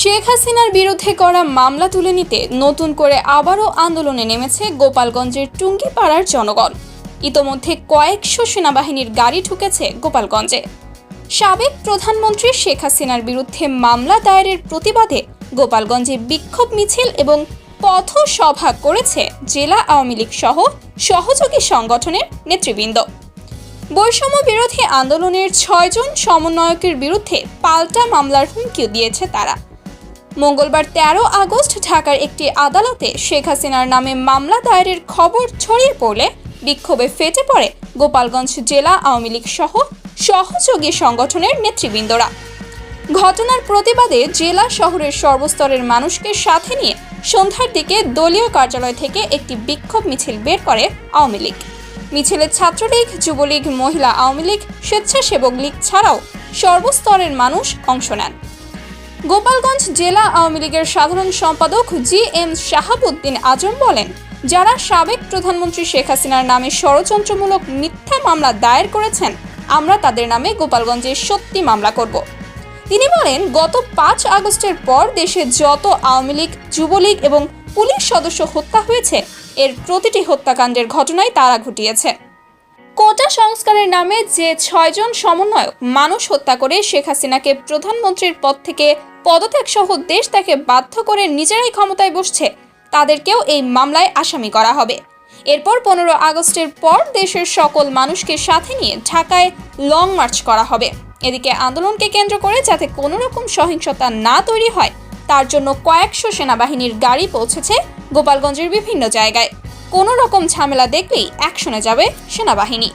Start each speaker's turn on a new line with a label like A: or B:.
A: শেখ হাসিনার বিরুদ্ধে করা মামলা তুলে নিতে নতুন করে আবারও আন্দোলনে নেমেছে গোপালগঞ্জের টুঙ্গিপাড়ার জনগণ। ইতোমধ্যে কয়েকশো সেনাবাহিনীর গাড়ি ঢুকেছে গোপালগঞ্জে। সাবেক প্রধানমন্ত্রী শেখ হাসিনার বিরুদ্ধে মামলা দায়েরের প্রতিবাদে গোপালগঞ্জে বিক্ষোভ মিছিল এবং পথ পথসভা করেছে জেলা আওয়ামী লীগ সহ সহযোগী সংগঠনের নেতৃবৃন্দ। বৈষম্য বিরোধী আন্দোলনের ছয়জন সমন্বয়কের বিরুদ্ধে পাল্টা মামলার হুমকিও দিয়েছে তারা। মঙ্গলবার তেরো আগস্ট ঢাকার একটি আদালতে শেখ হাসিনার নামে মামলা দায়েরের খবর ছড়িয়ে পড়লে বিক্ষোভে ফেটে পড়ে গোপালগঞ্জ জেলা আওয়ামী লীগ সহ সহযোগী সংগঠনের নেতৃবৃন্দরা। ঘটনার প্রতিবাদে জেলা শহরের সর্বস্তরের মানুষকে সাথে নিয়ে সন্ধ্যার দিকে দলীয় কার্যালয় থেকে একটি বিক্ষোভ মিছিল বের করে আওয়ামী লীগ। মিছিলে ছাত্রলীগ, যুবলীগ, মহিলা আওয়ামী লীগ, স্বেচ্ছাসেবক লীগ ছাড়াও সর্বস্তরের মানুষ অংশ নেন। গোপালগঞ্জ জেলা আওয়ামী লীগের সাধারণ সম্পাদক জি এম শাহাবুদ্দিন আজম বলেন, যারা সাবেক প্রধানমন্ত্রী শেখ হাসিনার নামে ষড়যন্ত্রমূলক মিথ্যা মামলা দায়ের করেছেন, আমরা তাদের নামে গোপালগঞ্জে সত্যি মামলা করব। তিনি বলেন, গত পাঁচ আগস্টের পর দেশে যত আওয়ামী লীগ, যুবলীগ এবং পুলিশ সদস্য হত্যা হয়েছে, এর প্রতিটি হত্যাকাণ্ডের ঘটনাই তারা ঘটিয়েছে। কোটা সংস্কারের নামে যে ছয়জন সমন্বয়ক মানুষ হত্যা করে শেখ হাসিনাকে প্রধানমন্ত্রীর পদ থেকে পদত্যাগ সহ দেশ তাকে বাধ্য করে নিজেরাই ক্ষমতায় বসছে, তাদেরকেও এই মামলায় আসামি করা হবে। এরপর পনেরো আগস্টের পর দেশের সকল মানুষকে সাথে নিয়ে ঢাকায় লং মার্চ করা হবে। এদিকে আন্দোলনকে কেন্দ্র করে যাতে কোনো রকম সহিংসতা না তৈরি হয়, তার জন্য কয়েকশো সেনাবাহিনীর গাড়ি পৌঁছেছে গোপালগঞ্জের বিভিন্ন জায়গায়। কোনো রকম ঝামেলা দেখলেই অ্যাকশনে যাবে সেনাবাহিনী।